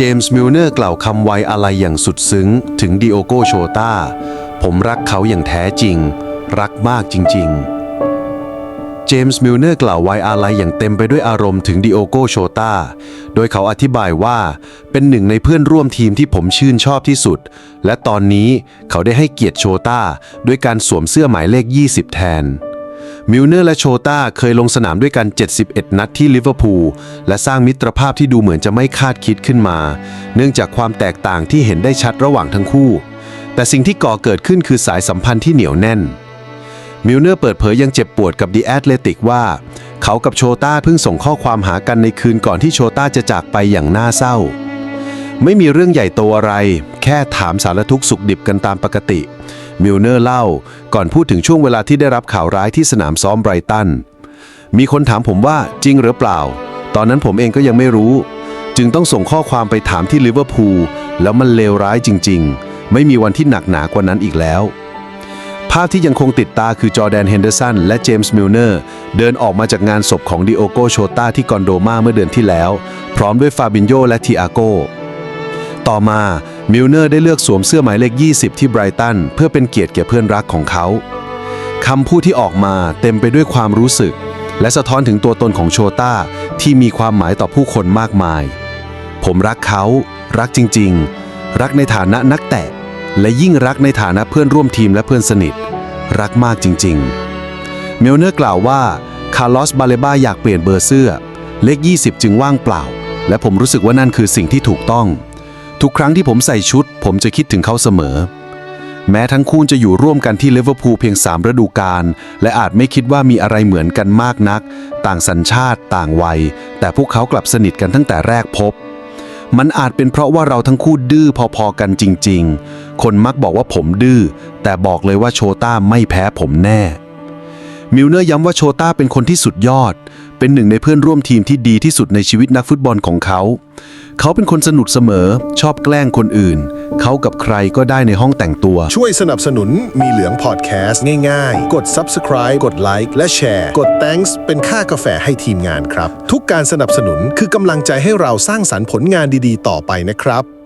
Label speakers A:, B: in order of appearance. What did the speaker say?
A: เจมส์มิลเนอร์กล่าวคำไว้อะไรอย่างสุดซึ้ง ถึงดิโอโกโชตาผมรักเขาอย่างแท้จริง รักมากจริง ๆ เจมส์มิลเนอร์กล่าวไว้อาลัยอย่างเต็มไปด้วยอารมณ์ถึงดิโอโกโชตาโดยเขาอธิบายว่า เป็นหนึ่งในเพื่อนร่วมทีมที่ผมชื่นชอบที่สุด และตอนนี้เขาได้ให้เกียรติโชตาด้วยการสวมเสื้อหมายเลข 20 แทน มิลเนอร์และโชตาเคยลงสนามด้วยกัน 71 นัดที่ลิเวอร์พูลและสร้างมิตรภาพที่ดูเหมือนจะไม่คาดคิดขึ้นมา เนื่องจากความแตกต่างที่เห็นได้ชัดระหว่างทั้งคู่ แต่สิ่งที่ก่อเกิดขึ้นคือสายสัมพันธ์ที่เหนียวแน่น มิลเนอร์เปิดเผยยังเจ็บปวดกับดีแอตเลติกว่า เขากับโชต้าเพิ่งส่งข้อความหากันในคืนก่อนที่โชต้าจะจากไปอย่างน่าเศร้า ไม่มีเรื่องใหญ่โตอะไร แค่ถามสารทุกข์สุขดิบกันตามปกติ มิลเนอร์เล่า ก่อนพูดถึงช่วงเวลาที่ได้รับข่าวร้ายที่สนามซ้อมไบรตัน มีคนถามผมว่าจริงหรือเปล่า ตอนนั้นผมเองก็ยังไม่รู้ จึงต้องส่งข้อความไปถามที่ลิเวอร์พูลแล้วมันเลวร้ายจริง ๆ ไม่มีวันที่หนักหนากว่านั้นอีกแล้ว ภาพที่ยังคงติดตาคือจอแดนเฮนเดอร์สันและเจมส์มิลเนอร์เดินออกมาจากงานศพของดิโอโกโชตาที่กอนโดมาเมื่อเดือนที่แล้ว พร้อมด้วยฟาบินโยและทิอาโกต่อมา มิลเนอร์ได้เลือกสวมเสื้อหมายเลข 20 ที่ไบรตันเพื่อเป็นเกียรติแก่เพื่อนรักของเขาคำพูดที่ออกมาเต็มไปด้วยความรู้สึก และสะท้อนถึงตัวตนของโชต้าที่มีความหมายต่อผู้คนมากมาย ผมรักเขา รักจริง ๆ รักในฐานะนักเตะ และยิ่งรักในฐานะเพื่อนร่วมทีมและเพื่อนสนิท รักมากจริง ๆ เมลเนอร์กล่าวว่าคาร์ลอสบาเลบ้าอยากเปลี่ยนเบอร์เสื้อ เลข 20 จึงว่างเปล่า และผมรู้สึกว่านั่นคือสิ่งที่ถูกต้อง ทุกครั้งที่ผมใส่ชุด ผมจะคิดถึงเขาเสมอ แม้ทั้งคู่จะอยู่ร่วมกันที่ลิเวอร์พูลเพียง3ฤดูกาลและอาจไม่คิดว่ามีอะไรเหมือนกันมากนัก ต่างสัญชาติต่างวัย แต่พวกเขากลับสนิทกันตั้งแต่แรกพบ มันอาจเป็นเพราะว่าเราทั้งคู่ดื้อพอๆกันจริง ๆ คนมักบอกว่าผมดื้อแต่บอกเลยว่าโชต้าไม่แพ้ผมแน่ มิลเนอร์ย้ำว่าโชต้าเป็นคนที่สุดยอด เป็นหนึ่งในเพื่อนร่วมทีมที่ดีที่สุดในชีวิตนักฟุตบอลของเขา เขาเป็นคนสนุกเสมอ ชอบแกล้งคนอื่น เขากับใครก็ได้ในห้องแต่งตัว
B: ช่วยสนับสนุนมีเหลืองพอดแคสต์ง่ายๆ กด Subscribe กดไลค์และแชร์ กด Thanks เป็นค่ากาแฟให้ทีมงานครับ ทุกการสนับสนุนคือกำลังใจให้เราสร้างสรรค์ผลงานดีๆ ต่อไปนะครับ